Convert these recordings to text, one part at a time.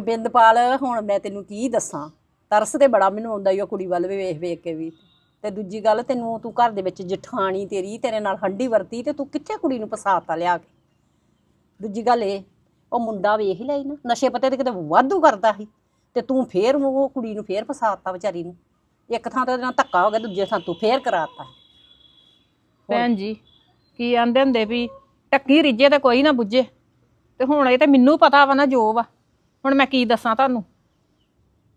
ਬਿੰਦਪਾਲ, ਹੁਣ ਮੈਂ ਤੈਨੂੰ ਕੀ ਦੱਸਾਂ? ਤਰਸ ਤੇ ਬੜਾ ਮੈਨੂੰ ਆਉਂਦਾ ਈ ਉਹ ਕੁੜੀ ਵੱਲ ਵੀ ਵੇਖ ਵੇਖ ਕੇ ਵੀ। ਤੇ ਦੂਜੀ ਗੱਲ, ਤੈਨੂੰ ਤੂੰ ਘਰ ਦੇ ਵਿੱਚ ਜਠਾਣੀ ਤੇਰੀ, ਤੇਰੇ ਨਾਲ ਹੰਡੀ ਵਰਤੀ ਤੇ ਤੂੰ ਕਿੱਥੇ ਕੁੜੀ ਨੂੰ ਫਸਾਤਾ ਲਿਆ ਕੇ? ਦੂਜੀ ਗੱਲ ਇਹ, ਉਹ ਮੁੰਡਾ ਵੇਖ ਹੀ ਲਈ ਨਾ, ਨਸ਼ੇ ਪੱਤੇ ਤੇ ਕਿਤੇ ਵਾਧੂ ਕਰਦਾ ਸੀ। ਤੇ ਤੂੰ ਫੇਰ ਉਹ ਕੁੜੀ ਨੂੰ ਫੇਰ ਫਸਾਤਾ ਵਿਚਾਰੀ ਨੂੰ। ਇੱਕ ਥਾਂ ਤੇ ਉਹਦੇ ਨਾਲ ਧੱਕਾ ਹੋ ਗਿਆ, ਦੂਜੇ ਥਾਂ ਤੂੰ ਫੇਰ ਕਰਾਤਾ। ਭੈਣ ਜੀ, ਕੀ ਆਂਦੇ ਹੁੰਦੇ ਵੀ ਟੱਕੀ ਰਿੱਜੇ ਤੇ ਕੋਈ ਨਾ ਬੁੱਝੇ। ਤੇ ਹੁਣ ਇਹ ਤੇ ਮੈਨੂੰ ਪਤਾ ਵਾ ਨਾ ਜੋ ਵਾ। ਹੁਣ ਮੈਂ ਕੀ ਦੱਸਾਂ ਤੁਹਾਨੂੰ?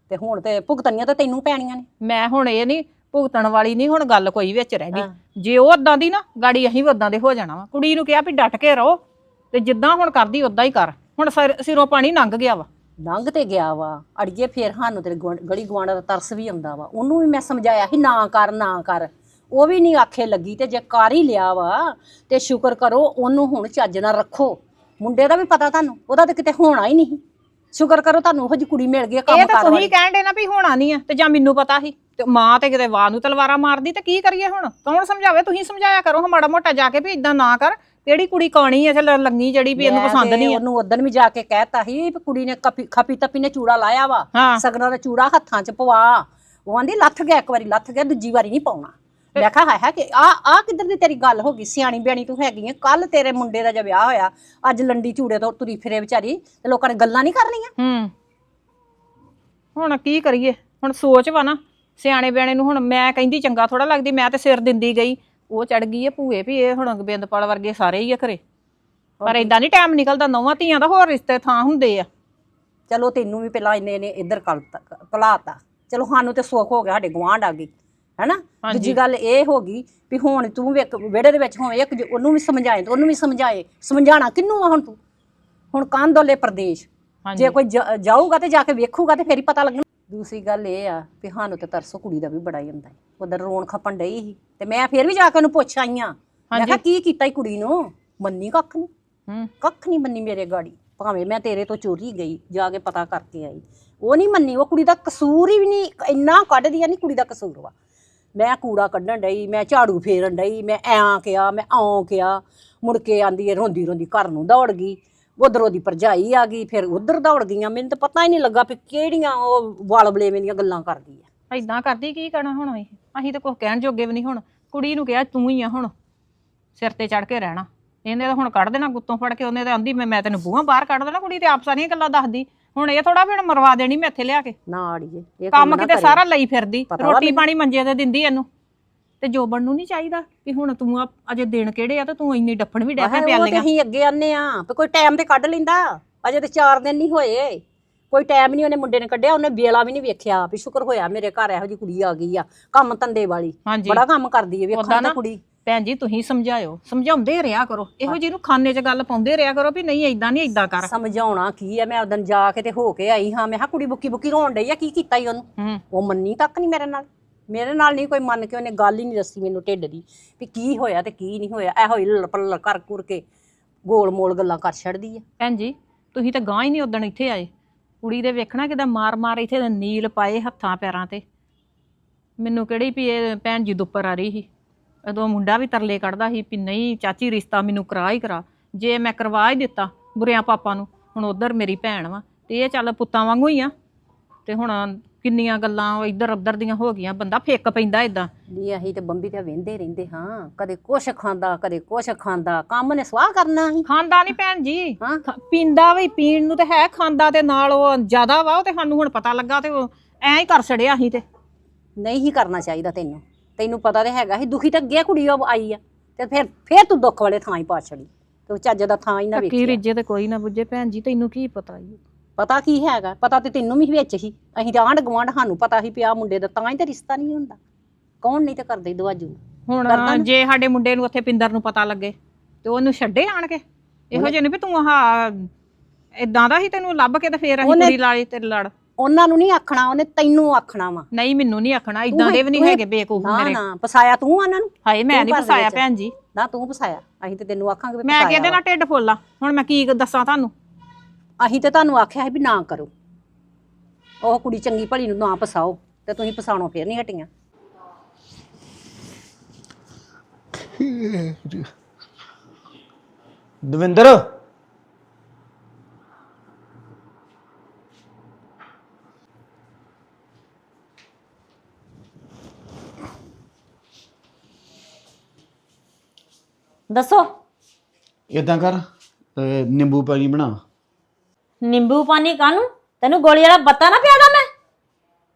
ਤੇ ਹੁਣ ਤੇ ਭੁਗਤਣੀਆਂ ਤਾਂ ਤੈਨੂੰ ਪੈਣੀਆਂ ਨੇ। ਮੈਂ ਹੁਣ ਇਹ ਨਹੀਂ ਭੁਗਤਣ ਵਾਲੀ ਨਹੀਂ ਹੁਣ ਗੱਲ ਕੋਈ ਵਿੱਚ ਰਹਿ ਹਾਂ। ਗਈ ਜੇ ਉਹ ਉਦਾਂ ਦੀ ਨਾ ਗਾੜੀ ਅਸੀਂ ਵੀ ਉਦਾਂ ਦੇ ਹੋ ਜਾਣਾ ਵਾ। ਕੁੜੀ ਨੂੰ ਕਿਹਾ ਵੀ ਡਟ ਕੇ ਰਹੋ ਤੇ ਜਿੱਦਾਂ ਹੁਣ ਕਰਦੀ ਉਦਾਂ ਹੀ ਕਰ। ਹੁਣ ਸਿਰ- ਸਿਰੋਂ ਪਾਣੀ ਲੰਘ ਗਿਆ ਵਾ। ਲੰਘ ਤੇ ਗਿਆ ਵਾ। ਅੜੀਏ ਫੇਰ ਸਾਨੂੰ ਤੇ ਗੁਆਂਢ- ਗਲੀ ਗੁਆਂਢ ਦਾ ਤਰਸ ਵੀ ਆਉਂਦਾ ਵਾ। ਉਹਨੂੰ ਵੀ ਮੈਂ ਸਮਝਾਇਆ ਸੀ ਨਾ ਕਰ ਨਾ ਕਰ। ਉਹ ਵੀ ਨਹੀਂ ਆਖੇ ਲੱਗੀ ਤੇ ਜੇ ਕਰ ਹੀ ਲਿਆ ਵਾ ਤੇ ਸ਼ੁਕਰ ਕਰੋ ਉਹਨੂੰ ਹੁਣ ਚੱਜ ਨਾਲ ਰੱਖੋ। ਮੁੰਡੇ ਦਾ ਵੀ ਪਤਾ ਤੁਹਾਨੂੰ ਉਹਦਾ ਤੇ ਕਿਤੇ ਹੋਣਾ ਹੀ ਨਹੀਂ। ਸ਼ੁਕਰ ਕਰੋ ਤੁਹਾਨੂੰ ਉਹੋ ਜਿਹੀ ਕੁੜੀ ਮਿਲ ਗਈ ਆ ਕੰਮ ਇਹ ਤਾਂ ਕਰ ਤੁਸੀਂ ਵਾਲੀ। ਕਹਿਣ ਦੇ ਨਾ ਵੀ ਹੋਣਾ ਨਹੀਂ ਆ ਤੇ ਜਾਂ ਮੈਨੂੰ ਪਤਾ ਸੀ ਤੇ ਮਾਂ ਤੇ ਕਿਤੇ ਵਾਹ ਨੂੰ ਤਲਵਾਰਾਂ ਮਾਰਦੀ ਤੇ ਕੀ ਕਰੀਏ ਹੁਣ? ਕੌਣ ਸਮਝਾਵੇ? ਤੁਸੀਂ ਸਮਝਾਇਆ ਕਰੋ ਹਾਂ ਮਾੜਾ ਮੋਟਾ ਜਾ ਕੇ ਵੀ ਇਦਾਂ ਨਾ ਕਰ। ਕਿਹੜੀ ਕੁੜੀ ਕਾਣੀ ਐ ਚੱਲ ਲੰਗੀ ਜਿਹੜੀ ਵੀ ਇਹਨੂੰ ਮੈਂ ਪਸੰਦ ਤੇ ਨਹੀਂ ਆ। ਉਹਨੂੰ ਉਦੋਂ ਵੀ ਜਾ ਕੇ ਕਹਿਤਾ ਸੀ ਵੀ ਕੁੜੀ ਨੇ ਕਪੀ ਖਪੀ ਤਪੀ ਨੇ ਚੂੜਾ ਲਾਇਆ ਵਾ। ਹਾਂ। ਸਗਨਾਂ ਦਾ ਚੂੜਾ ਹੱਥਾਂ 'ਚ ਪਵਾ। ਉਹ ਆਂਦੀ ਲੱਥ ਗਿਆ ਇੱਕ ਵਾਰੀ ਲੱਥ ਗਿਆ ਦੂਜੀ ਵਾਰੀ ਨਹੀਂ ਪਾਉਣਾ। ਮੈਂ ਕਿਹਾ ਹੈ ਹੈ ਕਿ ਆ ਆ ਕਿੱਧਰ ਦੀ ਤੇਰੀ ਗੱਲ ਹੋ ਗਈ? ਸਿਆਣੀ ਬਿਆਣੀ ਤੂੰ ਹੈਗੀ ਹੈ ਕੱਲ ਤੇਰੇ ਮੁੰਡੇ ਦਾ ਜਦ ਵਿਆਹ ਹੋਇਆ ਅੱਜ ਲੰਡੀ ਚੂੜੇ ਤੋਂ ਤੁਰੀ ਫਿਰੇ ਵਿਚਾਰੀ ਤੇ ਲੋਕਾਂ ਨੇ ਗੱਲਾਂ ਨਹੀਂ ਕਰਨੀਆਂ? ਹੂੰ। ਹੁਣ ਕੀ ਕਰੀਏ? ਹੁਣ ਸੋਚ ਵਾ ਨਾ ਸਿਆਣੇ ਬਿਆਣੇ ਨੂੰ ਹੁਣ ਮੈਂ ਕਹਿੰਦੀ ਚੰਗਾ ਥੋੜਾ ਲੱਗਦੀ ਮੈਂ ਤੇ ਸਿਰ ਦਿੰਦੀ ਗਈ। ਉਹ ਚੜ ਗਈ ਏ ਭੂਏ ਵੀ ਇਹ ਹੁਣ ਬਿੰਦਪਾਲ ਵਰਗੇ ਸਾਰੇ ਹੀ ਆ ਘਰੇ। ਪਰ ਇਦਾਂ ਨਹੀਂ ਟਾਈਮ ਨਿਕਲਦਾ ਨੌਵਾਂ ਧੀਆਂ ਦਾ ਹੋਰ ਰਿਸ਼ਤੇ ਥਾਂ ਹੁੰਦੇ ਆ। ਚਲੋ ਤੈਨੂੰ ਵੀ ਪਹਿਲਾਂ ਇੰਨੇ ਨੇ ਇੱਧਰ ਕਲਾਤਾ ਚਲੋ ਸਾਨੂੰ ਤੇ ਸੁੱਖ ਹੋ ਗਿਆ ਸਾਡੇ ਗੁਆਂਢ ਆ ਗਈ ਹੈਨਾ। ਦੂਜੀ ਗੱਲ ਇਹ ਹੋ ਗਈ ਵੀ ਹੁਣ ਤੂੰ ਵੀ ਇੱਕ ਵਿਹੜੇ ਦੇ ਵਿੱਚ ਹੋਵੇਂ ਇੱਕ ਉਹਨੂੰ ਵੀ ਸਮਝਾਏ ਤੇ ਉਹਨੂੰ ਵੀ ਸਮਝਾਏ। ਸਮਝਾਣਾ ਕਿੰਨੂੰ ਆ ਹੁਣ ਤੂੰ? ਹੁਣ ਕੰਦੋਲੇ ਪ੍ਰਦੇਸ਼। ਜੇ ਕੋਈ ਜਾਊਗਾ ਤੇ ਜਾ ਕੇ ਵੇਖੂਗਾ ਤੇ ਫੇਰ ਹੀ ਪਤਾ ਲੱਗਣਾ। ਦੂਸਰੀ ਗੱਲ ਇਹ ਆ ਵੀ ਸਾਨੂੰ ਤੇ ਤਰਸੋ ਕੁੜੀ ਦਾ ਵੀ ਬੜਾ ਹੀ ਹੁੰਦਾ ਹੈ ਉਧਰ ਰੋਣ ਖਪਣ ਡਈ ਸੀ। ਤੇ ਮੈਂ ਫੇਰ ਵੀ ਜਾ ਕੇ ਉਹਨੂੰ ਪੁੱਛ ਆਈ ਆਂ। ਮੈਂ ਕਿਹਾ ਕੀ ਕੀਤਾ ਈ ਕੁੜੀ ਨੂੰ? ਮੰਨੀ ਕੱਖ ਨਹੀਂ ਹੂੰ। ਕੱਖ ਨਹੀਂ ਮੰਨੀ ਮੇਰੇ ਗਾੜੀ। ਭਾਵੇਂ ਮੈਂ ਤੇਰੇ ਤੋਂ ਚੋਰੀ ਗਈ ਜਾ ਕੇ ਪਤਾ ਕਰਕੇ ਆਈ। ਉਹ ਨਹੀਂ ਮੰਨੀ ਉਹ ਕੁੜੀ ਦਾ ਕਸੂਰ ਹੀ ਵੀ ਨਹੀਂ ਇੰਨਾ ਕੱਢਦੀ ਆ ਨਹੀਂ ਕੁੜੀ ਦਾ ਕਸੂਰ ਵਾ। ਮੈਂ ਕੂੜਾ ਕੱਢਣ ਡਈ, ਮੈਂ ਝਾੜੂ ਫੇਰਨ ਡਈ, ਮੈਂ ਐਂ ਕਿਹਾ, ਮੈਂ ਆਉਂ ਕਿਹਾ। ਮੁੜ ਕੇ ਆਂਦੀ ਹੈ ਰੋਂਦੀ ਰੋਂਦੀ ਘਰ ਨੂੰ ਦੌੜ ਗਈ। ਉਧਰੋਂ ਦੀ ਭਰਜਾਈ ਆ ਗਈ, ਫਿਰ ਉਧਰ ਦੌੜ ਗਈਆਂ। ਮੈਨੂੰ ਤਾਂ ਪਤਾ ਹੀ ਨਹੀਂ ਲੱਗਾ ਵੀ ਕਿਹੜੀਆਂ ਉਹ ਵਾਲ ਬਲੇਵੇਂ ਦੀਆਂ ਗੱਲਾਂ ਕਰਦੀ ਆ। ਇਦਾਂ ਕਰਦੀ, ਕੀ ਕਰਨਾ ਹੁਣ ਅਸੀਂ? ਅਸੀਂ ਤਾਂ ਕੁਝ ਕਹਿਣ ਜੋਗੇ ਵੀ ਨਹੀਂ ਹੁਣ। ਕੁੜੀ ਨੂੰ ਕਿਹਾ, ਤੂੰ ਹੀ ਆ ਹੁਣ, ਸਿਰ ਤੇ ਚੜ ਕੇ ਰਹਿਣਾ। ਇਹਨੇ ਤਾਂ ਹੁਣ ਕੱਢ ਦੇਣਾ ਗੁੱਤੋਂ ਫੜ ਕੇ, ਉਹਨੇ ਤਾਂ ਆਂਦੀ, ਮੈਂ ਮੈਂ ਤੈਨੂੰ ਬੂਹਾਂ ਬਾਹਰ ਕੱਢ ਦੇਣਾ। ਕੁੜੀ ਤੇ ਆਪ ਸਾਰੀਆਂ ਗੱਲਾਂ ਦੱਸਦੀ। ਹੁਣ ਇਹ ਥੋੜਾ ਵੀ ਹੁਣ ਮਰਵਾ ਦੇਣੀ ਮੈਂ ਇੱਥੇ ਲਿਆ ਕੇ। ਨਾ ਆੜੀਏ ਇਹ ਕੰਮ ਨਾ ਕਿਤੇ। ਸਾਰਾ ਲਈ ਫਿਰਦੀ ਪਤਾ ਵਾ ਰੋਟੀ ਪਾਣੀ ਮੰਜੇ ਤੇ ਦਿੰਦੀ ਇਹਨੂੰ। ਤੇ ਜੋਬਨ ਨੂੰ ਨਹੀਂ ਚਾਹੀਦਾ ਵੀ ਹੁਣ ਤੂੰ ਆ ਅਜੇ ਦਿਨ ਕਿਹੜੇ ਆ ਤੇ ਤੂੰ ਇੰਨੀ ਡੱਫਣ ਵੀ ਡੈ ਆਹ, ਪਿਆ ਉਹ ਤੇ ਪਿਆਲੀਆਂ। ਅਸੀਂ ਅੱਗੇ ਆਨੇ ਆ ਵੀ ਕੋਈ ਟਾਈਮ ਤੇ ਕੱਢ ਲੈਂਦਾ। ਅਜੇ ਤੇ 4 ਦਿਨ ਨਹੀਂ ਹੋਏ। ਕੋਈ ਟਾਈਮ ਨਹੀਂ ਉਹਨੇ ਮੁੰਡੇ ਨੇ ਕੱਢਿਆ ਉਹਨੇ ਵੇਲਾ ਵੀ ਨਹੀਂ ਵੇਖਿਆ ਵੀ ਸ਼ੁਕਰ ਹੋਇਆ ਮੇਰੇ ਘਰ ਇਹੋ ਜੀ ਕੁੜੀ ਆ ਗਈ ਆ ਕੰਮ ਧੰਦੇ ਵਾਲੀ। ਹਾਂਜੀ। ਬੜਾ ਕੰਮ ਕਰਦੀ ਓਦਾਂ ਵੇਖਾਂ ਨਾ ਤਾਂ ਕੁੜੀ। ਭੈਣ ਜੀ ਤੁਸੀਂ ਸਮਝਾਇਓ। ਸਮਝਾਉਂਦੇ ਰਿਹਾ ਕਰੋ। ਇਹੋ ਜਿਹੀ ਨੂੰ ਖਾਨੇ 'ਚ ਗੱਲ ਪਾਉਂਦੇ ਰਿਹਾ ਕਰੋ ਵੀ ਨਹੀਂ ਇਦਾਂ ਨਹੀਂ ਇਦਾਂ ਕਰ। ਸਮਝਾਉਣਾ ਕੀ ਹੈ ਮੈਂ ਉਦੋਂ ਜਾ ਕੇ ਤੇ ਹੋ ਕੇ ਆਈ ਹਾਂ। ਮੈਂ ਕਿਹਾ ਕੁੜੀ ਬੁੱਕੀ ਬੁੱਕੀ ਰੋਣ ਡਈ ਆ ਕੀ ਕੀਤਾ ਈ ਉਹਨੂੰ? ਉਹ ਮੰਨੀ ਤੱਕ ਨਹੀਂ ਮੇਰੇ ਨਾਲ। ਮੇਰੇ ਨਾਲ ਨਹੀਂ ਕੋਈ ਮੰਨ ਕੇ ਉਹਨੇ ਗੱਲ ਹੀ ਨਹੀਂ ਦੱਸੀ ਮੈਨੂੰ ਢਿੱਡ ਦੀ ਵੀ ਕੀ ਹੋਇਆ ਤੇ ਕੀ ਨਹੀਂ ਹੋਇਆ। ਇਹੋ ਹੀ ਲੱਪਲ ਕਰ ਕੁਰ ਕੇ ਗੋਲ ਮੋਲ ਗੱਲਾਂ ਕਰ ਛੱਡਦੀ ਆ। ਭੈਣ ਜੀ ਤੁਸੀਂ ਤਾਂ ਗਾਂ ਹੀ ਨਹੀਂ ਉਦਣ ਇੱਥੇ ਆਏ। ਕੁੜੀ ਦੇ ਵੇਖਣਾ ਕਿਦਾ ਮਾਰ ਮਾਰ ਇੱਥੇ ਦੇ ਨੀਲ ਪਾਏ ਹੱਥਾਂ ਪੈਰਾਂ ਤੇ। ਮੈਨੂੰ ਕਿਹੜੀ ਵੀ ਇਹ ਭੈਣ ਜੀ ਦੁੱਪਰ ਆ ਰਹੀ ਸੀ। ਉਦੋਂ ਮੁੰਡਾ ਵੀ ਤਰਲੇ ਕੱਢਦਾ ਸੀ ਵੀ ਨਹੀਂ ਚਾਚੀ ਰਿਸ਼ਤਾ ਮੈਨੂੰ ਕਰਾ ਹੀ ਕਰਾ। ਜੇ ਮੈਂ ਕਰਵਾ ਹੀ ਦਿੱਤਾ ਬੁਰਿਆਂ ਪਾਪਾ ਨੂੰ ਹੁਣ ਉਧਰ ਮੇਰੀ ਭੈਣ ਵਾ ਤੇ ਇਹ ਚੱਲ ਪੁੱਤਾਂ ਵਾਂਗੂ ਹੀ ਆ। ਤੇ ਹੁਣ ਕਿੰਨੀਆਂ ਗੱਲਾਂ ਉਹ ਇੱਧਰ ਉੱਧਰ ਦੀਆਂ ਹੋ ਗਈਆਂ ਬੰਦਾ ਫੇਕ ਪੈਂਦਾ ਇਦਾਂ ਨਹੀਂ ਅਸੀਂ ਤੇ ਬੰਬੀ ਤੇ ਵਹਿੰਦੇ ਰਹਿੰਦੇ ਹਾਂ ਕਦੇ ਕੁਛ ਖਾਂਦਾ ਕਦੇ ਕੁਛ ਖਾਂਦਾ ਕੰਮ ਨੇ ਸਵਾਹ ਕਰਨਾ ਸੀ ਖਾਂਦਾ ਨਹੀਂ ਭੈਣ ਜੀ। ਹਾਂ। ਖ- ਪੀਂਦਾ ਵੀ ਪੀਣ ਨੂੰ ਤੇ ਹੈ ਖਾਂਦਾ ਤੇ ਨਾਲ ਉਹ ਜ਼ਿਆਦਾ ਵਾ ਉਹ ਤੇ ਸਾਨੂੰ ਹੁਣ ਪਤਾ ਲੱਗਾ ਤੇ ਉਹ ਐਂ ਹੀ ਕਰ ਛੜਿਆ ਅਸੀਂ ਤੇ। ਨਹੀਂ ਹੀ ਕਰਨਾ ਚਾਹੀਦਾ ਤੈਨੂੰ। ਤੈਨੂੰ ਪਤਾ ਤੇ ਹੈਗਾ ਸੀ ਦੁਖੀ ਤਾਂ ਅੱਗੇ ਕੁੜੀ ਉਹ ਆਈ ਆ। ਤੇ ਫਿਰ ਫਿਰ ਤੂੰ ਦੁੱਖ ਵਾਲੇ ਥਾਂ ਹੀ ਪਾ ਛੜੀ ਤੂੰ ਚੱਜ ਦਾ ਥਾਂ ਹੀ ਨਾ ਕੀ ਵੇਖੀ ਰਿੱਜੇ ਤੇ ਕੋਈ ਨਾ ਬੁੱਝੇ। ਭੈਣ ਜੀ ਤੈਨੂੰ ਕੀ ਪਤਾ ਈ? ਪਤਾ ਕੀ ਹੈਗਾ? ਪਤਾ ਤੇ ਤੈਨੂੰ ਵੀ ਵਿੱਚ ਹੀ। ਅਸੀਂ ਤਾਂ ਆਂਢ ਗੁਆਂਢ ਸਾਨੂੰ ਪਤਾ ਸੀ ਪਿਆ ਮੁੰਡੇ ਦਾ ਤਾਂ ਹੀ ਤਾਂ ਰਿਸ਼ਤਾ ਨਹੀਂ ਹੁੰਦਾ। ਕੌਣ ਨਹੀਂ ਤੇ ਕਰਦੇ ਦਵਾਜੂ ਹੁਣ ਨਾ। ਜੇ ਸਾਡੇ ਮੁੰਡੇ ਨੂੰ ਉੱਥੇ ਪਿੰਦਰ ਨੂੰ ਪਤਾ ਲੱਗੇ ਤੇ ਉਹਨੂੰ ਛੱਡੇ ਆਣ ਕੇ ਇਹੋ ਜਿਹੇ ਨੇ ਵੀ ਤੂੰ ਆਹ ਇਦਾਂ ਦਾ ਹੀ ਤੈਨੂੰ ਲੱਭ ਕੇ ਤੇ ਫੇਰ ਅਸੀਂ ਉਹਨੇ- ਕੁੜੀ ਲਾਲੀ ਤੇਰੇ ਲੜ। ਉਹਨਾਂ ਨੂੰ ਨਹੀਂ ਆਖਣਾ ਉਹਨੇ ਤੈਨੂੰ ਆਖਣਾ ਵਾ। ਨਹੀਂ ਮੈਨੂੰ ਨਹੀਂ ਆਖਣਾ ਇਦਾਂ ਦੇ ਵੀ ਨਹੀਂ ਹੈਗੇ ਬੇਕੂਫ ਨਾ ਮੇਰੇ ਨਾ। ਫਸਾਇਆ ਤੂੰ ਉਹਨਾਂ ਨੂੰ? ਹਾਏ ਮੈਂ ਨਹੀਂ ਫਸਾਇਆ। ਭੈਣ ਜੀ। ਨਾ ਤੂੰ ਫਸਾਇਆ। ਅਸੀਂ ਤੇ ਤੈਨੂੰ ਆਖਾਂਗੇ ਵੀ ਮੈਂ ਕਿਹਦੇ। ਨਾਲ ਢਿੱਡ ਫੁੱਲਾ? ਹੁਣ ਮੈਂ ਕੀ ਦੱਸਾਂ ਤੁਹਾਨੂੰ? ਅਸੀਂ ਤੇ ਤੁਹਾਨੂੰ ਆਖਿਆ ਸੀ ਵੀ ਨਾ ਕਰੋ। ਉਹ ਕੁੜੀ ਚੰਗੀ ਭਲੀ ਨੂੰ ਨਾ ਫਸਾਓ ਤੇ ਤੁਸੀਂ ਫਸਾਣੋਂ ਫੇਰ ਨਹੀਂ ਹਟੀਆਂ। ਦਵਿੰਦਰ! ਦੱਸੋ। ਇਦਾਂ ਕਰ ਅਹ ਨਿੰਬੂ ਪਾਣੀ ਬਣਾ। ਨਿੰਬੂ ਪਾਣੀ ਕਾਨੂੰ ਤੈਨੂੰ ਗੋਲੀ ਵਾਲਾ ਬੱਤਾ ਨਾ ਪਿਆਦਾ ਮੈਂ।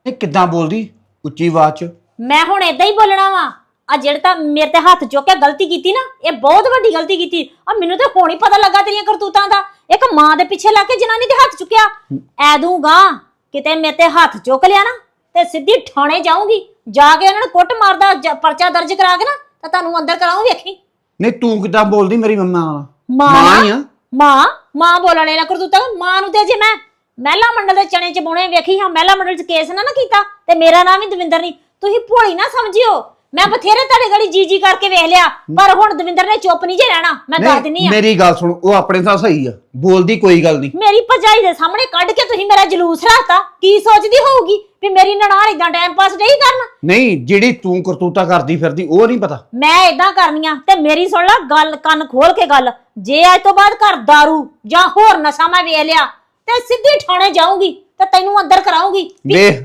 ਇਹ ਕਿੱਦਾਂ ਬੋਲਦੀ? ਉੱਚੀ ਆਵਾਜ਼ ਚ। ਮੈਂ ਹੁਣ ਇਦਾਂ ਹੀ ਬੋਲਣਾ ਵਾ। ਆ ਜਿਹੜਾ ਤਾਂ ਮੇਰੇ ਤੇ ਹੱਥ ਚੁੱਕ ਕੇ ਗਲਤੀ ਕੀਤੀ ਨਾ ਇਹ ਬਹੁਤ ਵੱਡੀ ਗਲਤੀ ਕੀਤੀ। ਆ ਮੈਨੂੰ ਤੇ ਹੁਣ ਹੀ ਪਤਾ ਲੱਗਾ ਤੇਰੀਆਂ ਕਰਤੂਤਾਂ ਦਾ। ਇੱਕ ਮਾਂ ਦੇ ਪਿੱਛੇ ਲੱਗ ਕੇ ਜਨਾਨੀ ਦੇ ਹੱਥ ਚੁੱਕਿਆ। ਐ ਦੂੰਗਾ ਕਿਤੇ ਮੇਰੇ ਤੇ ਹੱਥ ਚੁੱਕ ਲਿਆ ਨਾ ਤੇ ਸਿੱਧੀ ਥਾਣੇ ਜਾਊਂਗੀ। ਜਾ ਕੇ ਉਹਨਾਂ ਨੂੰ ਕੁੱਟ ਮਾਰਦਾ ਜ- ਪਰਚਾ ਦਰਜ ਕਰਾ ਕੇ ਨਾ ਤਾਂ ਤੁਹਾਨੂੰ ਅੰਦਰ ਕਰਾਉਂ ਵੇਖੀ। ਨਹੀਂ ਤੂੰ ਕਿੱਦਾਂ ਬੋਲਦੀ ਮੇਰੀ ਮੰਮਾ ਨਾਲ? ਮਾਂ ਮਾਂ ਹੀ ਆ। ਮਾਂ? ਮਾਂ ਬੋਲਣੇ ਨਾ ਕਰਤੂਤਾਂ? ਮਾਂ ਨੂੰ ਤੇ ਜੇ ਮੈਂ ਮਹਿਲਾ ਮੰਡਲ ਦੇ ਚਣੇ ਚ ਬੁਣੇ ਵੇਖੀ ਹਾਂ ਮਹਿਲਾ ਮੰਡਲ ਚ ਕੇਸ ਨਾ ਨਾ ਕੀਤਾ ਤੇ ਮੇਰਾ ਨਾਮ ਵੀ ਦਵਿੰਦਰ ਨਹੀਂ। ਤੁਸੀਂ ਭੋਲੀ ਨਾ ਸਮਝਿਓ। ਮੈਂ ਬਥੇਰੇ ਤੁਹਾਡੇ ਗੜੀ ਜੀ ਜੀ ਕਰਕੇ ਵੇਖ ਲਿਆ ਪਰ ਹੁਣ ਦਵਿੰਦਰ ਨੇ ਚੁੱਪ ਨਹੀਂ ਜੇ ਰਹਿਣਾ ਮੈਂ ਦੱਸ ਦਿੰਨੀ ਆ। ਮੇਰੀ ਗੱਲ ਸੁਣ ਉਹ ਆਪਣੇ ਤਾਂ ਸਹੀ ਆ ਬੋਲਦੀ ਕੋਈ ਗੱਲ ਨਹੀਂ। ਮੇਰੀ ਭਜਾਈ ਦੇ ਸਾਹਮਣੇ ਕੱਢ ਕੇ ਤੁਸੀਂ ਮੇਰਾ ਜਲੂਸ ਰਾਤਾ ਕੀ ਸੋਚਦੀ ਹੋਊਗੀ ਵੀ ਮੇਰੀ ਨਨਾਣ ਇਦਾਂ ਟਾਈਮ ਪਾਸ ਨਹੀਂ ਕਰਨਾ? ਨਹੀਂ ਜਿਹੜੀ ਤੂੰ ਕਰਤੂਤਾ ਕਰਦੀ ਫਿਰਦੀ ਉਹ ਨਹੀਂ ਪਤਾ। ਮੈਂ ਇਦਾਂ ਕਰਨੀਆਂ ਤੇ ਮੇਰੀ ਸੁਣ ਲੈ ਗੱਲ ਕੰਨ ਖੋਲ ਕੇ ਗੱਲ ਜੇ ਅੱਜ ਤੋਂ ਬਾਅਦ ਘਰ दारू ਜਾਂ ਹੋਰ ਨਸ਼ਾ ਮੈਂ ਵੇਚ ਲਿਆ ਤੇ ਸਿੱਧੀ ਥਾਣੇ ਜਾਊਂਗੀ ਤੇ ਤੈਨੂੰ ਅੰਦਰ ਕਰਾਉਂਗੀ ਵੇਖ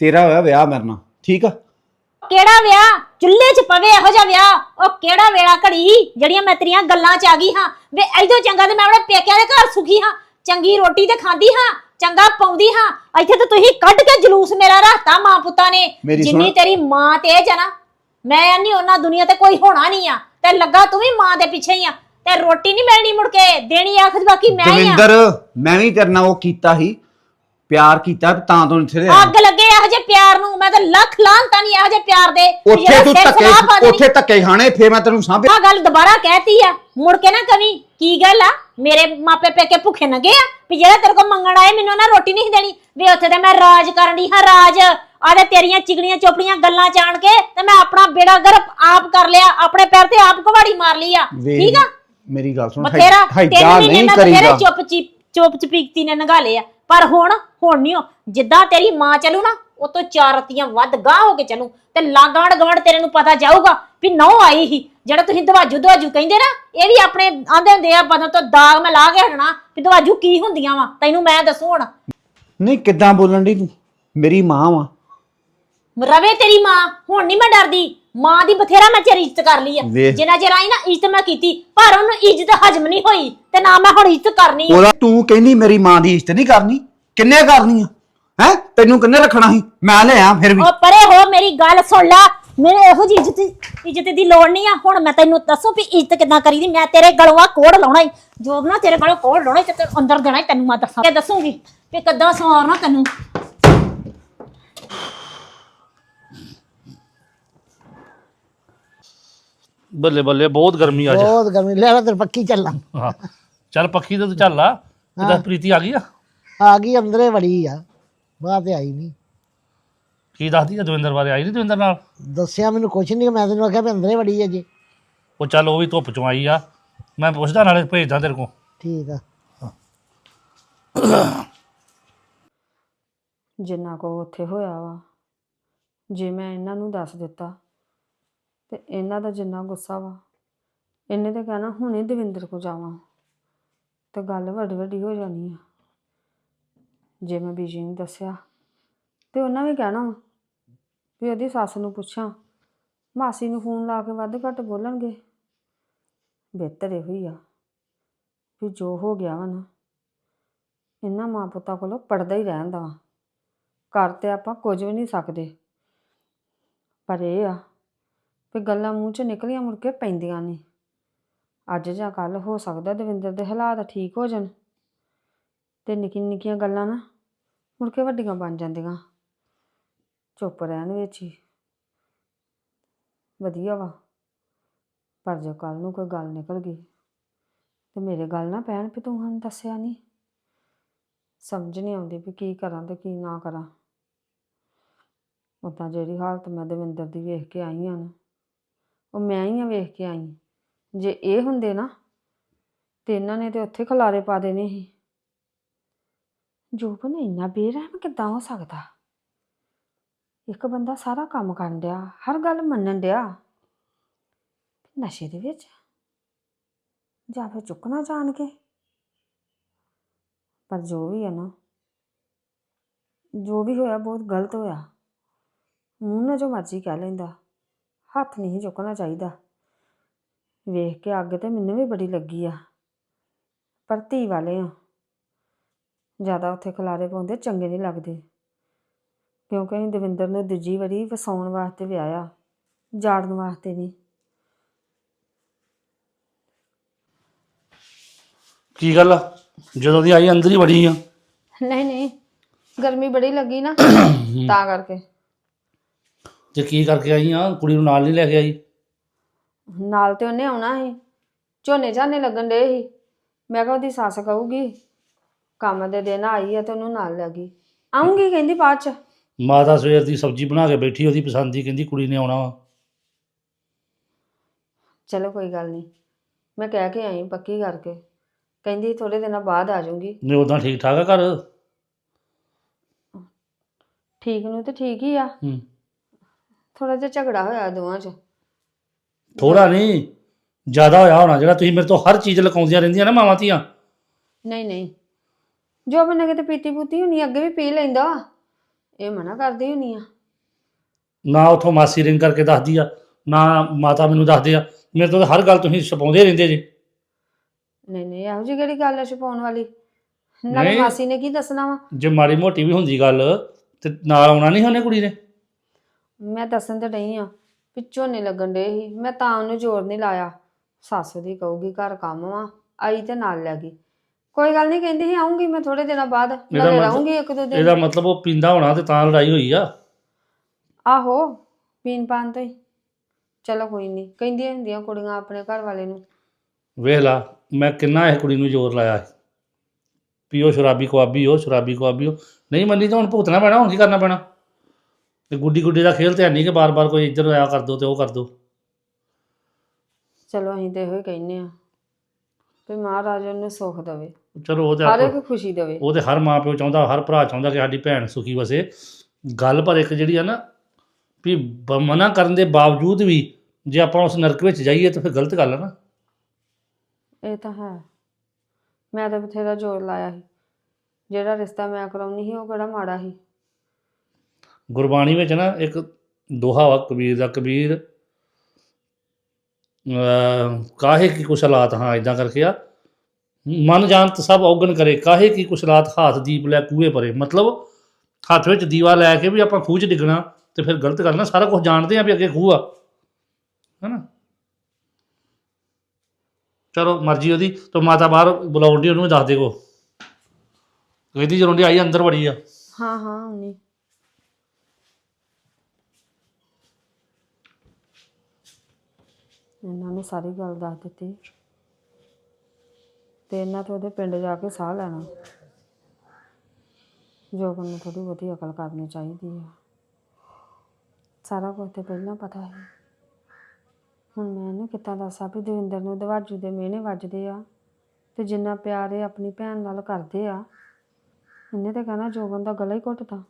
ਤੇਰਾ ਹੋਇਆ ਵਿਆਹ ਮੇਰੇ ਨਾਲ ਠੀਕ ਆ? ਕਿਹੜਾ ਵਿਆਹ? ਚੁੱਲ੍ਹੇ 'ਚ ਪਵੇ ਇਹੋ ਜਿਹਾ ਵਿਆਹ। ਉਹ ਕਿਹੜਾ ਵੇਲਾ ਘੜੀ ਜਿਹੜੀਆਂ ਮੈਂ ਤੇਰੀਆਂ ਗੱਲਾਂ 'ਚ ਆ ਗਈ ਹਾਂ। ਵੇ ਐਦੋਂ ਚੰਗਾ ਤੇ ਮੈਂ ਆਪਣੇ ਪੇਕਿਆਂ ਦੇ ਘਰ ਸੁਖੀ ਹਾਂ। ਚੰਗੀ ਰੋਟੀ ਤੇ ਖਾਂਦੀ ਹਾਂ ਚੰਗਾ ਪਾਉਂਦੀ ਹਾਂ। ਇੱਥੇ ਤਾਂ ਤੁਸੀਂ ਕੱਢ ਕੇ ਜਲੂਸ ਮੇਰਾ ਰੱਖਤਾ ਮਾਂ ਪੁੱਤਾਂ ਨੇ। ਮੇਰੀ ਜਿੰਨੀ ਸੁਣ। ਤੇਰੀ ਮਾਂ ਤੇਜ ਆ ਨਾ ਮੈਂ ਨਹੀਂ ਉਹਨਾਂ ਦੁਨੀਆ ਤੇ ਕੋਈ ਹੋਣਾ ਨਹੀਂ ਆ। ਤੇ ਲੱਗਾ ਤੂੰ ਵੀ ਮਾਂ ਦੇ ਪਿੱਛੇ ਹੀ ਆ। ਤੇ ਰੋਟੀ ਨਹੀਂ ਮਿਲਣੀ ਮੁੜ ਕੇ। ਦੇਣੀ ਆਖਦ ਬਾਕੀ ਮੈਂ ਹੀ ਆ। ਦਵਿੰਦਰ ਮੈਂ ਵੀ ਤੇਰੇ ਨਾਲ ਉਹ ਕੀਤਾ ਸੀ। ਪਿਆਰ ਕੀਤਾ ਤਾਂ ਤੋਂ ਇੱਥੇ ਦੇ ਅੱਗ ਲੱਗੇ ਇਹੋ ਜਿਹੇ ਪਿਆਰ ਨੂੰ ਮੈਂ ਤਾਂ ਲੱਖ ਲਾਂਤਾਂ ਨਹੀਂ ਇਹੋ ਜਿਹੇ ਪਿਆਰ ਦੇ ਵੀ ਉੱਥੇ ਜਿਹੜਾ ਤੂੰ ਸਿਰ ਧੱਕੇ ਦੇਣੀ। ਉੱਥੇ ਧੱਕੇ ਖਾਣੇ ਫੇਰ ਮੈਂ ਤੈਨੂੰ ਸਾਂਭੇ ਆ ਗੱਲ ਦੁਬਾਰਾ ਕਹਿਤੀ ਆ ਮੁੜ ਕੇ ਨਾ ਕਵੀ ਕੀ ਗੱਲ ਆ? ਮੇਰੇ ਮਾਪੇ ਪੇਕੇ ਭੁੱਖੇ ਨੰਗੇ ਆ? ਵੀ ਜਿਹੜਾ ਤੇਰੇ ਕੋਲ ਮੰਗਣ ਆਏ ਮੈਨੂੰ ਨਾ ਰੋਟੀ ਨਹੀਂ ਦੇਣੀ। ਵੀ ਉੱਥੇ ਤੇ ਮੈਂ ਰਾਜ ਕਰਨ ਦੀ ਹਾਂ ਰਾਜ। ਆਦੇ ਤੇਰੀਆਂ ਚਿਗੜੀਆਂ ਚੋਪੜੀਆਂ ਗੱਲਾਂ ਜਾਣ ਕੇ ਤੇ ਮੈਂ ਆਪਣਾ ਬੇੜਾ ਗਰਪ ਆਪ ਕਰ ਲਿਆ ਆਪਣੇ ਪੈਰ ਤੇ ਆਪ ਕੁਵਾੜੀ ਮਾਰ ਲਈ ਆ। ਵੇਖ, ਠੀਕ ਆ? ਮੇਰੀ ਗੱਲ ਸੁਣ ਬਥੇਰਾ ਹੈਦਾ ਤਿੰਨ ਮਹੀਨੇ ਨਹੀਂ ਮੈਂ ਬਥੇਰੇ ਕਰੀਦਾ ਚੁੱਪ ਚੀਪ ਚੁੱਪ ਚਪੀਕਤੀ ਨੇ ਨਗਾਲੇ ਆ। ਪਰ ਹੁਣ ਹੁਣ ਨਹੀਂ ਜਿੱਦਾਂ ਤੇਰੀ ਮਾਂ ਚੱਲੂ ਨਾ ਉਹ ਤੋਂ ਚਾਰ ਰਤੀਆਂ ਵੱਧ ਗਾਹ ਹੋ ਕੇ ਚੱਲੂ ਤੇ ਲਾਗਾੜ ਗਵਾੜ ਤੇਰੇ ਨੂੰ ਪਤਾ ਜਾਊਗਾ ਵੀ ਨੌ ਆਈ ਹੀ ਜਿਹੜਾ ਤੁਸੀਂ ਦਵਾਜੂ ਦਵਾਜੂ ਕਹਿੰਦੇ ਨਾ ਇਹ ਵੀ ਆਪਣੇ ਆਂਦੇ ਹੁੰਦੇ ਆ ਬਦਨ ਤੋਂ ਦਾਗ ਮੈਂ ਲਾ ਕੇ ਹਟਣਾ ਵੀ ਦਵਾਜੂ ਕੀ ਹੁੰਦੀਆਂ ਵਾ ਤੈਨੂੰ ਮੈਂ ਦੱਸੂ ਹੁਣ। ਨਹੀਂ ਕਿੱਦਾਂ ਬੋਲਣ ਦੀ ਤੂੰ? ਮੇਰੀ ਮਾਂ ਵਾ। ਰਵੇ ਤੇਰੀ ਮਾਂ ਹੁਣ ਨਹੀਂ ਮੈਂ ਡਰਦੀ ਮਾਂ ਦੀ ਬਥੇਰਾ ਮੈਂ ਤੇਰੀ ਇੱਜ਼ਤ ਕਰ ਲਈ ਆ। ਵੇਖ। ਜਿੰਨਾ ਚਿਰ ਆਈ ਨਾ ਇੱਜ਼ਤ ਮੈਂ ਕੀਤੀ ਪਰ ਉਹਨੂੰ ਇੱਜ਼ਤ ਹਜਮ ਨਹੀਂ ਹੋਈ ਤੇ ਨਾ ਮੈਂ ਹੁਣ ਇੱਜ਼ਤ ਕਰਨੀ ਆ। ਉਹਦਾ ਤੂੰ ਕਹਿੰਦੀ ਮੇਰੀ ਮਾਂ ਦੀ ਇੱਜ਼ਤ ਨਹੀਂ ਕਰਨੀ? ਕਿੰਨੇ ਕਰਨੀ ਆ? ਹੈ? ਤੈਨੂੰ ਕਿੰਨੇ ਰੱਖਣਾ ਸੀ? ਮੈਂ ਲਿਆ ਫਿਰ ਵੀ। ਉਹ ਪਰੇ ਹੋ ਮੇਰੀ ਗੱਲ ਸੁਣ ਲੈ। ਮੇਰੇ ਇਹੋ ਜੀ ਇੱਜ਼ਤ ਇੱਜ਼ਤ ਦੀ ਲੋੜ ਨਹੀਂ ਆ। ਹੁਣ ਮੈਂ ਤੈਨੂੰ ਦੱਸੂ ਵੀ ਇੱਜ਼ਤ ਕਿੱਦਾਂ ਕਰੀਦੀ। ਮੈਂ ਤੇਰੇ ਗਲੋਂ ਆ ਕੋੜ ਲਾਉਣਾ ਈ। ਜੋ ਨਾ ਤੇਰੇ ਗਲੋਂ ਕੋੜ ਲਾਉਣਾ ਈ ਤੇ ਅੰਦਰ ਦੇਣਾ ਈ ਤੈਨੂੰ ਮੈਂ ਦੱਸਾਂ। ਤੇ ਦੱਸੂਗੀ ਵੀ ਕਿੱਦਾਂ ਸਵਾਰਨਾ ਤੈਨੂੰ। ਬੱਲੇ ਬੱਲੇ ਬਹੁਤ ਗਰਮੀ ਅੱਜ। ਬਹੁਤ ਗਰਮੀ। ਲੈ ਲੈ ਤੇ ਪੱਕੀ ਚੱਲਾਂ ਹਾਂ। ਚੱਲ ਪੱਖੀ ਤੇ ਤੂੰ ਚੱਲ ਆ ਕਿਦਾ ਪ੍ਰੀਤੀ ਆ ਗਈ ਆ? ਆ ਗਈ ਅੰਦਰੇ ਵੜੀ ਆ। ਬਾਹਰ ਤੇ ਆਈ ਨਹੀਂ। ਕੀ ਦੱਸਦੀ ਆ ਦਵਿੰਦਰ ਬਾਰੇ? ਆਈ ਨਹੀਂ ਦਵਿੰਦਰ ਨਾਲ? ਦੱਸਿਆ ਮੈਨੂੰ ਕੁਛ ਨਹੀਂ ਮੈਂ ਤੈਨੂੰ ਆਖਿਆ ਵੀ ਅੰਦਰੇ ਵੜੀ ਆ ਜੀ। ਉਹ ਚੱਲ ਉਹ ਵੀ ਧੁੱਪ ਚੋਂ ਆਈ ਆ। ਮੈਂ ਪੁੱਛਦਾ ਨਾਲੇ ਭੇਜਦਾ ਤੇਰੇ ਕੋਲ। ਠੀਕ ਆ। ਜਿੰਨਾ ਕੋ ਉੱਥੇ ਹੋਇਆ ਵਾ ਜੇ ਮੈਂ ਇਹਨਾਂ ਨੂੰ ਦੱਸ ਦਿੱਤਾ ਤੇ ਇਹਨਾਂ ਦਾ ਜਿੰਨਾ ਗੁੱਸਾ ਵਾ ਇਹਨੇ ਤਾਂ ਕਹਿਣਾ ਹੁਣੇ ਦਵਿੰਦਰ ਕੋ ਜਾਵਾਂ ਤੇ ਗੱਲ ਵੱਡੀ ਵੱਡੀ ਹੋ ਜਾਣੀ ਆ। ਜੇ ਮੈਂ ਬੀਜੀ ਨੂੰ ਦੱਸਿਆ। ਤੇ ਉਹਨਾਂ ਵੀ ਕਹਿਣਾ ਵਾ ਵੀ ਉਹਦੀ ਸੱਸ ਨੂੰ ਪੁੱਛਾਂ, ਮਾਸੀ ਨੂੰ ਫੋਨ ਲਾ ਕੇ ਵੱਧ ਘੱਟ ਬੋਲਣਗੇ। ਬਿਹਤਰ ਇਹੋ ਹੀ ਆ ਵੀ ਜੋ ਹੋ ਗਿਆ ਵਾ ਨਾ, ਇਹਨਾਂ ਮਾਂ ਪੁੱਤਾਂ ਕੋਲੋਂ ਪੜਦਾ ਹੀ ਰਹਿਣ ਦਾ ਵਾ। ਕਰ ਤੇ ਆਪਾਂ ਕੁਝ ਵੀ ਨਹੀਂ ਸਕਦੇ। ਪਰ ਇਹ ਆ ਵੀ ਗੱਲਾਂ ਮੂੰਹ 'ਚ ਨਿਕਲੀਆਂ ਮੁੜ ਕੇ ਪੈਂਦੀਆਂ ਨਹੀਂ। ਅੱਜ ਜਾਂ ਕੱਲ ਹੋ ਸਕਦਾ ਦਵਿੰਦਰ ਦੇ ਹਾਲਾਤ ਠੀਕ ਹੋ ਜਾਣ। ਅਤੇ ਨਿੱਕੀਆਂ ਨਿੱਕੀਆਂ ਗੱਲਾਂ ਨਾ ਮੁੜ ਕੇ ਵੱਡੀਆਂ ਬਣ ਜਾਂਦੀਆਂ। ਚੁੱਪ ਰਹਿਣ ਵਿੱਚ ਹੀ। ਵਧੀਆ ਵਾ। ਪਰ ਜੇ ਕੱਲ ਨੂੰ ਕੋਈ ਗੱਲ ਨਿਕਲ ਗਈ ਤੇ ਮੇਰੇ ਗੱਲ ਨਾ ਪੈਣ ਵੀ ਤੂੰ ਹਨ ਦੱਸਿਆ ਨਹੀਂ ਸਮਝ ਨਹੀਂ ਆਉਂਦੀ ਵੀ ਕੀ ਕਰਾਂ ਤੇ ਕੀ ਨਾ ਕਰਾਂ। ਉਦਾਂ ਜਿਹੜੀ ਹਾਲਤ ਮੈਂ ਦਵਿੰਦਰ ਦੀ ਵੇਖ ਕੇ ਆਈ ਹਾਂ ਨਾ, ਉਹ ਮੈਂ ਹੀ ਆ ਵੇਖ ਕੇ ਆਈ। ਜੇ ਇਹ ਹੁੰਦੇ ਨਾ ਤੇ ਇਹਨਾਂ ਨੇ ਤੇ ਉੱਥੇ ਖਲਾਰੇ ਪਾ ਦੇਣੇ ਸੀ। ਜੋਬਨ ਇੰਨਾ ਬੇਰਹਿਮ ਕਿੱਦਾਂ ਹੋ ਸਕਦਾ? ਇੱਕ ਬੰਦਾ ਸਾਰਾ ਕੰਮ ਕਰਨ ਡਿਆ, ਹਰ ਗੱਲ ਮੰਨਣ ਡਿਆ। ਨਸ਼ੇ ਦੇ ਵਿੱਚ? ਜਾਂ ਫਿਰ ਚੁੱਕਣਾ ਜਾਣ ਕੇ ਪਰ ਜੋ ਵੀ ਹੈ ਨਾ, ਜੋ ਵੀ ਹੋਇਆ ਬਹੁਤ ਗਲਤ ਹੋਇਆ। ਮੂੰਹ ਨਾਲ ਜੋ ਮਰਜ਼ੀ ਕਹਿ ਲੈਂਦਾ, ਹੱਥ ਨਹੀਂ ਚੁੱਕਣਾ ਚਾਹੀਦਾ। ਵੇਖ ਕੇ ਅੱਗ ਤੇ ਮੈਨੂੰ ਵੀ ਬੜੀ ਲੱਗੀ ਆ। ਪਰ ਧੀ ਵਾਲੇ ਆ। ਜ਼ਿਆਦਾ ਉੱਥੇ ਖਲਾਰੇ ਪਾਉਂਦੇ ਚੰਗੇ ਨਹੀਂ ਲੱਗਦੇ। ਕਿਉਂਕਿ ਅਸੀਂ ਦਵਿੰਦਰ ਨੂੰ ਦੂਜੀ ਵਾਰੀ ਵਸਾਉਣ ਵਾਸਤੇ ਵਿਆਹਿਆ ਜਾੜਨ ਵਾਸਤੇ ਨਹੀਂ ਕੀ ਗੱਲ ਆ? ਜਦੋਂ ਦੀ ਆਈ ਅੰਦਰ ਹੀ ਵੜੀ ਆ। ਨਹੀਂ ਨਹੀਂ ਗਰਮੀ ਬੜੀ ਲੱਗੀ ਨਾ ਤਾਂ ਕਰਕੇ। ਤੇ ਕੀ ਕਰਕੇ ਆਈ ਆ? ਕੁੜੀ ਨੂੰ ਨਾਲ ਨਹੀਂ ਲੈ ਕੇ ਆਈ? ਨਾਲ ਤੇ ਉਹਨੇ ਆਉਣਾ ਸੀ। ਝੋਨੇ ਝਾਨੇ ਲੱਗਣ ਡੇ ਸੀ। ਮੈਂ ਕਿਹਾ ਉਹਦੀ ਸੱਸ ਕਹੂਗੀ ਕੰਮ ਦੇ ਦਿਨ ਆਈ ਆ ਤੇ ਉਹਨੂੰ ਨਾਲ ਲੈ ਗਈ। ਆਉਂਗੀ ਕਹਿੰਦੀ ਬਾਅਦ ਚ। ਮਾਤਾ ਸਵੇਰ ਦੀ ਸਬਜ਼ੀ ਬਣਾ ਕੇ ਬੈਠੀ ਉਹਦੀ ਪਸੰਦ ਦੀ ਕਹਿੰਦੀ ਕੁੜੀ ਨੇ ਆਉਣਾ ਵਾ। ਚਲੋ ਕੋਈ ਗੱਲ ਨਹੀਂ ਮੈਂ ਕਹਿ ਕੇ ਆਈ ਪੱਕੀ ਕਰਕੇ। ਕਹਿੰਦੀ ਥੋੜੇ ਦਿਨਾਂ ਬਾਅਦ ਆ ਜਾਊਂਗੀ। ਨੇ ਉਦਾਂ ਠੀਕ ਠਾਕ ਆ ਘਰ? ਠੀਕ ਨੂੰ ਤੇ ਠੀਕ ਹੀ ਆ। ਹੂੰ। ਥੋੜਾ ਜਿਹਾ ਝਗੜਾ ਹੋਇਆ ਦੋਵਾਂ ਚ। ਥੋੜਾ ਨਹੀਂ ਜ਼ਿਆਦਾ ਹੋਇਆ ਹੋਣਾ ਜਿਹੜਾ ਤੁਸੀਂ ਮੇਰੇ ਤੋਂ ਹਰ ਚੀਜ਼ ਲਕਾਉਂਦੀਆਂ ਰਹਿੰਦੀਆਂ ਨਾ ਮਾਵਾਂ ਧੀਆਂ। ਨਹੀਂ ਨਹੀਂ। ਜੋ ਬੰਨੇ ਕਿਤੇ ਪੀਤੀ ਪੂਤੀ ਹੁੰਨੀ ਅੱਗੇ ਵੀ ਪੀ ਲੈਂਦਾ ਇਹ ਮਨਾ ਕਰਦੀ ਹੁੰਨੀ ਆ। ਨਾ ਉਥੋਂ ਮਾਸੀ ਰਿੰਗ ਕਰਕੇ ਦੱਸਦੀ ਆ ਨਾ ਮਾਤਾ ਮੈਨੂੰ ਦੱਸਦੇ ਆ। ਮੇਰੇ ਤੋਂ ਤਾਂ ਹਰ ਗੱਲ ਤੁਸੀਂ ਛਪਾਉਂਦੇ ਰਹਿੰਦੇ ਜੀ। ਨਹੀਂ ਨਹੀਂ ਇਹੋ ਜਿਹੀ ਕਿਹੜੀ ਗੱਲ ਆ ਛਪਾਉਣ ਵਾਲੀ? ਨਾਲੇ ਨਹੀਂ। ਮਾਸੀ ਨੇ ਕੀ ਦੱਸਣਾ ਵਾ? ਜੇ ਮਾੜੀ ਮੋਟੀ ਵੀ ਹੁੰਦੀ ਗੱਲ ਤੇ ਨਾਲ ਆਉਣਾ ਨਹੀਂ ਉਹਨੇ ਕੁੜੀ ਨੇ? ਮੈਂ ਦੱਸਣ ਤੇ ਨਹੀਂ ਆ ਪਿੱਛੋਂ ਨਹੀਂ ਲੱਗਣ ਡੇ ਸੀ। ਮੈਂ ਤਾਂ ਉਹਨੂੰ ਜ਼ੋਰ ਨਹੀਂ ਲਾਇਆ। ਸੱਸ ਦੀ ਕਹੂਗੀ ਘਰ ਕੰਮ ਵਾ ਆਈ ਤੇ ਨਾਲ ਲੈ ਗਈ। ਕੋਈ ਗੱਲ ਨਹੀਂ ਕਹਿੰਦੀ ਸੀ ਆਉਂਗੀ ਮੈਂ ਥੋੜੇ ਦਿਨਾਂ ਬਾਅਦ ਨਾਲੇ ਮਤਲਬ- ਰਹੂੰਗੀ ਇੱਕ ਦੋ ਦਿਨ। ਇਹਦਾ ਮਤਲਬ ਉਹ ਪੀਂਦਾ ਹੋਣਾ ਤੇ ਤਾਂ ਲੜਾਈ ਹੋਈ ਆ। ਆਹੋ ਪੀਣ ਪਾਣ ਤੋਂ ਹੀ। ਚਲੋ ਕੋਈ ਨਹੀਂ ਕਹਿੰਦੀਆਂ ਹੁੰਦੀਆਂ ਕੁੜੀਆਂ ਆਪਣੇ ਘਰ ਵਾਲੇ ਨੂੰ। ਵੇਖ ਲਾ ਮੈਂ ਕਿੰਨਾ ਇਹ ਕੁੜੀ ਨੂੰ ਜ਼ੋਰ ਲਾਇਆ ਪੀਓ ਸ਼ਰਾਬੀ ਕੁਆਬੀ ਹੋ ਸ਼ਰਾਬੀ ਕੁਆਬੀ ਹੋ। ਨਹੀਂ ਮੰਨੀ ਤਾਂ ਹੁਣ ਭੁਗਤਣਾ ਪੈਣਾ ਹੁਣ ਕੀ ਕਰਨਾ ਪੈਣਾ? ਤੇ ਗੁੱਡੀ ਗੁੱਡੀ ਦਾ ਖੇਲ ਤੇ ਹੈ ਨਹੀਂ ਕਿ ਬਾਰ-ਬਾਰ ਕੋਈ ਇੱਧਰ ਆਇਆ ਕਰ ਦੋ ਤੇ ਉਹ ਕਰ ਦੋ। ਚਲੋ ਅਸੀਂ ਤੇ ਇਹੋ ਹੀ ਕਹਿੰਨੇ ਆ ਵੀ ਮਹਾਰਾਜ ਉਹਨੂੰ ਸੁੱਖ ਦੇਵੇ। ਚਲੋ ਉਹ ਤੇ ਹਰ ਇੱਕ ਖੁਸ਼ੀ ਦੇਵੇ। ਉਹ ਤੇ ਹਰ ਮਾਂ ਪਿਓ ਚਾਹੁੰਦਾ ਹਰ ਭਰਾ ਚਾਹੁੰਦਾ ਕਿ ਸਾਡੀ ਭੈਣ ਸੁਖੀ ਵਸੇ। ਗੱਲ ਪਰ ਇੱਕ ਜਿਹੜੀ ਆ ਨਾ ਵੀ ਬ- ਮਨਾ ਕਰਨ ਦੇ ਬਾਵਜੂਦ ਵੀ ਜੇ ਆਪਾਂ ਉਸ ਨਰਕ ਵਿੱਚ ਜਾਈਏ ਤਾਂ ਫਿਰ ਗਲਤ ਗੱਲ ਆ ਨਾ। ਇਹ ਤਾਂ ਹੈ। ਮੈਂ ਤਾਂ ਬਥੇਰਾ ਜ਼ੋਰ ਲਾਇਆ ਸੀ। ਜਿਹੜਾ ਰਿਸ਼ਤਾ ਮੈਂ ਕਰਾਉਣੀ ਸੀ ਉਹ ਕਿਹੜਾ ਮਾੜਾ ਸੀ। ਗੁਰਬਾਣੀ ਵਿੱਚ ਨਾ ਇੱਕ ਦੋਹਾ ਵਾ ਕਬੀਰ ਦਾ ਕਬੀਰ। ਅਹ, ਕਾਹੇ ਕੀ ਕੁਸ਼ਲਾਤ ਹਾਂ ਇਦਾਂ ਕਰਕੇ ਆ। ਮਨ ਜਾਣਤ ਸਭ ਔਗਣ ਕਰੇ, ਕਾਹੇ ਕੀ ਕੁਸ਼ਲਾਤ ਹਾਥ ਦੀਪ ਲੈ ਕੂਏ ਪਰੇ? ਮਤਲਬ ਹੱਥ ਵਿੱਚ ਦੀਵਾ ਲੈ ਕੇ ਵੀ ਆਪਾਂ ਖੂਹ 'ਚ ਡਿੱਗਣਾ ਤੇ ਫਿਰ ਗਲਤ ਕਰਨਾ ਸਾਰਾ ਕੁਝ ਜਾਣਦੇ ਆ ਵੀ ਅੱਗੇ ਖੂਹ ਆ। ਹੈਨਾ? ਚਲੋ ਮਰਜ਼ੀ ਉਹਦੀ, ਤਾਂ ਮਾਤਾ ਬਾਹਰ ਬੁਲਾਉਂਦੀ ਉਹਨੂੰ ਦੱਸ ਦੇ ਕੋ। ਕਹਿੰਦੀ ਜਦੋਂ ਦੀ ਆਈ, ਅੰਦਰ ਵੜੀ ਆ। ਹਾਂ ਹਾਂ ਨਹੀਂ ਇਹਨਾਂ ਨੂੰ ਸਾਰੀ ਗੱਲ ਦੱਸ ਦਿੱਤੀ। ਤੇ ਇਹਨਾਂ ਤੋਂ ਉਹਦੇ ਪਿੰਡ ਜਾ ਕੇ ਸਾਹ ਲੈਣਾ। ਜੋਬਨ ਨੂੰ ਥੋੜੀ ਬਹੁਤੀ ਅਕਲ ਕਰਨੀ ਚਾਹੀਦੀ ਆ। ਸਾਰਾ ਕੁਝ ਤੇ ਪਹਿਲਾਂ ਪਤਾ ਹੈ ਹੁਣ ਮੈਂ ਇਹਨੂੰ ਕਿੱਦਾਂ ਦੱਸਾਂ ਵੀ ਦਵਿੰਦਰ ਨੂੰ ਦਵਾਜੂ ਦੇ ਮਿਹਣੇ ਵੱਜਦੇ ਆ ਤੇ ਜਿੰਨਾ ਪਿਆਰ ਇਹ ਆਪਣੀ ਭੈਣ ਨਾਲ ਕਰਦੇ ਆ। ਇਹਨੇ ਤਾਂ ਕਹਿਣਾ ਜੋਬਨ ਦਾ ਗਲਾ ਹੀ ਘੁੱਟਦਾ।